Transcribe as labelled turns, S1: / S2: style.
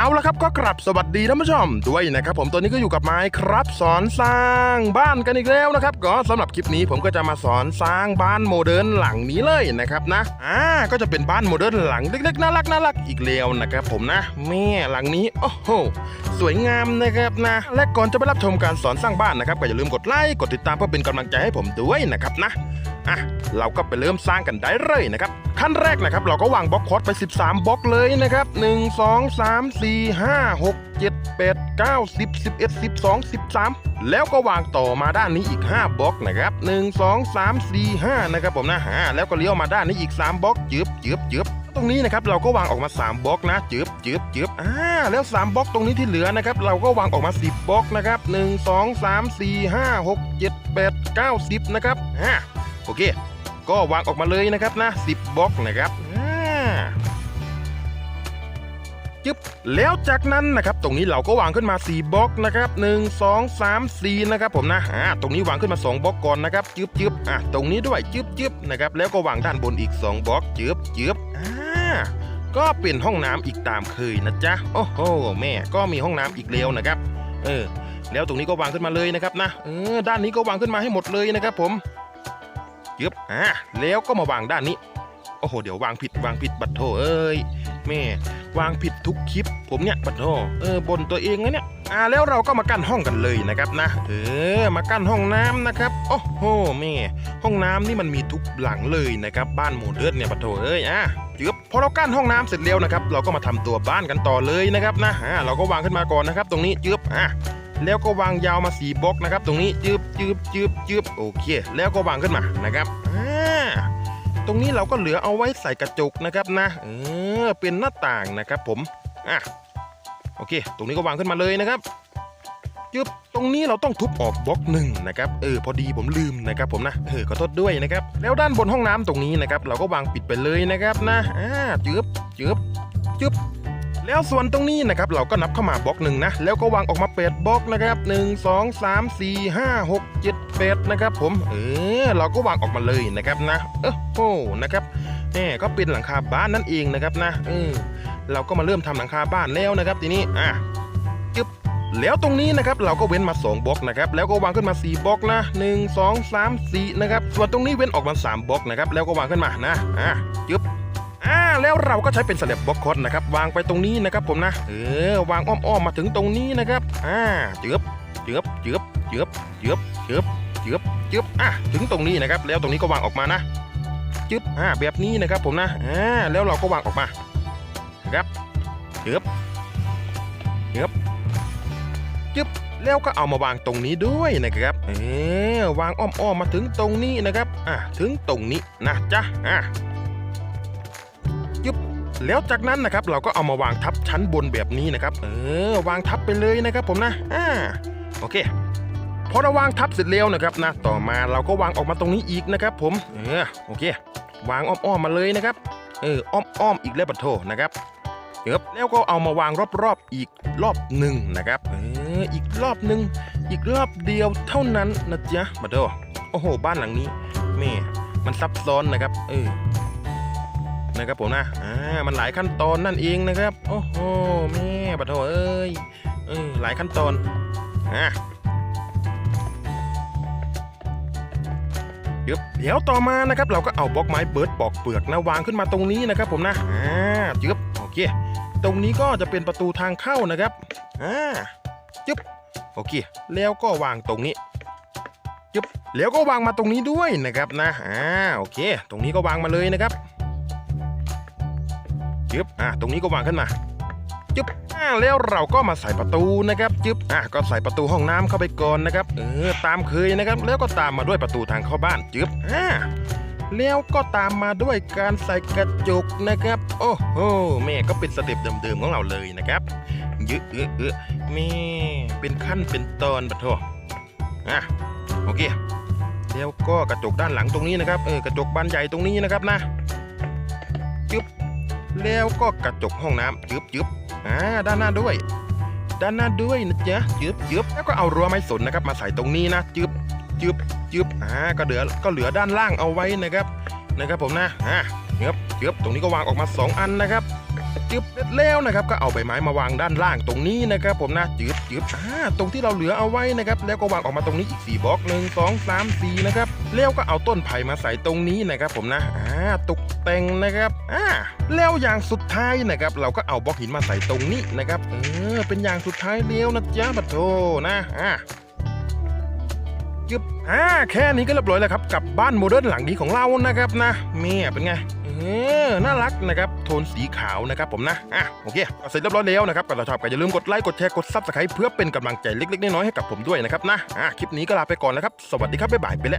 S1: เอาละครับก็กลับสวัสดีท่านผู้ชมด้วยนะครับผมตัวนี้ก็อยู่กับไม้ครับ สอนสร้างบ้านกันอีกแล้วนะครับก็สำหรับคลิปนี้ผมก็จะมาสอนสร้างบ้านโมเดิร์นหลังนี้เลยนะครับนะอ่าก็จะเป็นบ้านโมเดิร์นหลังเล็กๆน่ารักน่ารักอีกแล้วนะครับผมนะแม่หลังนี้โอ้โหสวยงามนะครับนะ และก่อนจะไปรับชมการสอนสร้างบ้านนะครับก็อย่าลืมกดไลค์กดติดตามเพื่อเป็นกำลังใจให้ผมด้วยนะครับนะ อะเราก็ไปเริ่มสร้างกันได้เลยนะครับขั้นแรกนะครับเราก็วางบล็อกคอร์สไป 13 บล็อกเลยนะครับ 1 2 3 4 5 6 7 8 9 10 11 12 13 แล้วก็วางต่อมาด้านนี้อีก 5 บล็อกนะครับ 1 2 3 4 5 นะครับผมนะฮะแล้วก็เลี้ยวมาด้านนี้อีก 3 บล็อกจืบจืบจืบตรงนี้นะครับเราก็วางออกมา 3บล็อกนะจืบจืบจืบอ่าแล้ว3บล็อกตรงนี้ที่เหลือนะครับเราก็วางออกมา 10บล็อกนะครับ 1 2 3 4 5 6 7 8 9 10 นะครับอ่า อเค ก็วางออกมาเลยนะครับนะ10บล็อกนะครับจึ๊บแล้วจากนั้นนะครับตรงนี้เราก็วางขึ้นมา 4บล็อกนะครับ1 2 3 4นะครับผมนะอ่าตรงนี้วางขึ้นมา 2บล็อกก่อนนะครับจึ๊บจึ๊บอะตรงนี้ด้วยจึ๊บจึ๊บนะครับแล้วก็วางด้านบนอีก 2บล็อกจึ๊บจึ๊บอ่าก็เป็นห้องน้ำอีกตามเคยนะจ๊ะโอ้โหแม่ก็มีห้องน้ำอีกแล้วนะครับเออแล้วตรงนี้ก็วางขึ้นมาเลยนะครับนะเออด้านนี้ก็วางขึ้นมาให้หมดเลยนะครับผม ยึบอ่าแล้วก็มาวางด้านนี้ โอ้โห เดี๋ยววางผิดวางผิดบัตโทเอ้ยแม่วางผิดทุกคลิป ผมเนี่ยบัตโทเออบนตัวเองนะเนี่ยอ่าแล้วเราก็มากั้นห้องกันเลยนะครับนะ เออ มากั้นห้องน้ำนะครับ โอ้โหแม่ห้องน้ำนี่มันมีทุกหลังเลยนะครับ บ้านโมเดิร์นเนี่ยบัตโทเอ้ยอะจึบพอเรากั้นห้องน้ำเสร็จแล้วนะครับ เราก็มาทำตัวบ้านกันต่อเลยนะครับนะอ่าเราก็วางขึ้นมาก่อนนะครับ ตรงนี้จึบอะ แล้วก็วางยาวมาสีบล็อกนะครับ ตรงนี้จืบจืบจืบจืบโอเค แล้วก็วางขึ้นมานะครับอ่าตรงนี้เราก็เหลือเอาไว้ใส่กระจกนะครับนะเออเป็นหน้าต่างนะครับผมอะโอเค ตรงนี้ก็วางขึ้นมาเลยนะครับจึบตรงนี้เราต้องทุบออกบล็อกหนึ่งนะครับเออพอดีผมลืมนะครับผมนะเออขอโทษด้วยนะครับแล้วด้านบนห้องน้ำตรงนี้นะครับเราก็วางปิดไปเลยนะครับนะอ่าจึบจึบจึบ แล้วส่วนตรงนี้นะครับเราก็นับเข้ามาบล็อกหนึ่งนะแล้วก็วางออกมาเป็ดบล็อกนะครับ1 2 3 4 5 6 7 8นะครับผมเออเราก็วางออกมาเลยนะครับนะเออโหนะครับแหมก็เป็นหลังคาบ้านนั่นเองนะครับนะเออเราก็มาเริ่มทำหลังคาบ้านแล้วนะครับ ทีนี้อะจึ๊บแล้วตรงนี้นะครับเราก็เว้นมา 2บล็อกนะครับแล้วก็วางขึ้นมา 4บล็อกนะ 1 2 3 4นะครับส่วนตรงนี้เว้นออกมา 3บล็อกนะครับแล้วก็วางขึ้นมานะอะจึ๊บ อ่าแล้วเราก็ใช้เป็นสแลบบล็อกคอตนะครับวางไปตรงนี้นะครับผมนะเออวางอ้อมๆมาถึงตรงนี้นะครับอ่าเจือบเจือบเจือบเจือบเจือบเจือบเจือบเจือบอะถึงตรงนี้นะครับแล้วตรงนี้ก็วางออกมานะจึ๊บอ่าแบบนี้นะครับผมนะอ่าแล้วเราก็วางออกมานะครับเจือบเจือบจึ๊บแล้วก็เอามาวางตรงนี้ด้วยนะครับ เออวางอ้อมๆมาถึงตรงนี้นะครับ อ่าถึงตรงนี้นะจ๊ะ อะาแล้วจากนั้นนะครับเราก็เอามาวางทับชั้นบนแบบนี้นะครับ เออ วางทับไปเลยนะครับผมนะอ่าโอเคพอเราวางทับเสร็จแล้วนะครับนะต่อมาเราก็วางออกมาตรงนี้อีกนะครับ ผมเออโอเค วางอ้อมๆมาเลยนะครับ เอออ้อมๆอีกแล้วบัดโทนะครับเอบแล้วก็เอามาวางรอบๆอีกรอบหนึ่งนะครับ เอออีกรอบหนึ่งอีกรอบเดียวเท่านั้นนะจ๊ะบัดโทโอ้โห บ้านหลังนี้แม่มันซับซ้อนนะครับ เออ นะครับผมนะอ่ามันหลายขั้นตอนนั่นเองนะครับโอ้โหแม่ปะโถเอ้ยเออหลายขั้นตอนอะเดี๋ยวเดี๋ยวต่อมานะครับเราก็เอาบล็อกไม้เบิร์ดปอกเปลือกนะวางขึ้นมาตรงนี้นะครับผมนะอ่าจึ๊บโอเค ตรงนี้ก็จะเป็นประตูทางเข้านะครับอ่าจึ๊บโอเค แล้วก็วางตรงนี้จึ๊บแล้วก็วางมาตรงนี้ด้วยนะครับนะอ่าโอเค ตรงนี้ก็วางมาเลยนะครับ จึ๊บอะตรงนี้ก็วางขึ้นมาจึ๊บอ่าแล้วเราก็มาใส่ประตูนะครับจึ๊บอะก็ใส่ประตูห้องน้ำเข้าไปก่อนนะครับเออตามเคยนะครับ แล้วก็ตามมาด้วยประตูทางเข้าบ้านจึ๊บอ่าแล้วก็ตามมาด้วยการใส่กระจกนะครับ โอ้โหแม่ก็เป็นสเต็ปเดิมๆของเราเลยนะครับยึเออเออแม่เป็นขั้นเป็นตอนปะโทอะโอเคแล้วก็กระจกด้านหลังตรงนี้นะครับเออกระจกบานใหญ่ตรงนี้นะครับนะ แล้วก็กระจกห้องน้ำจึบจึบอ่าด้านหน้าด้วย ด้านหน้าด้วยนะจ๊ะจึบจึบแล้วก็เอารั้วไม้สนนะครับ มาใส่ตรงนี้นะจึบจึบจึบอ่าก็เหลือก็เหลือด้านล่างเอาไว้นะครับนะครับผมนะอ่าจึบจึบตรงนี้ก็วางออกมา 2 อันนะครับจึบเสร็จแล้วนะครับก็เอาใบไม้มาวางด้านล่างตรงนี้นะครับ ผมนะจึบจึบอ่าตรงที่เราเหลือเอาไว้นะครับ แล้วก็วางออกมาตรงนี้อีก4บล็อกหนึ่งสองสามสี่นะครับแล้วก็เอาต้นไผ่มาใส่ตรงนี้นะครับ ผมนะอ่าตก แต่งนะครับอ่าแล้วอย่างสุดท้ายนะครับเราก็เอาบล็อกหินมาใส่ตรงนี้นะครับเออเป็นอย่างสุดท้ายแล้วนะจ๊ะปะโทนะอ่าจึบอ่าแค่นี้ก็เรียบร้อยแล้วครับกับบ้านโมเดิร์นหลังนี้ของเรานะครับนะเมียเป็นไงเออน่ารักนะครับโทนสีขาวนะครับผมนะอะโอเคเสร็จเรียบร้อยแล้วนะครับก็ถ้าชอบก็อย่าลืมกดไลค์กดแชร์กดซับสไครต์เพื่อเป็นกำลังใจเล็กๆน้อยๆให้กับผมด้วยนะครับนะอะคลิปนี้ก็ลาไปก่อนแล้วครับ สวัสดีครับบ๊ายบายไปแล้ว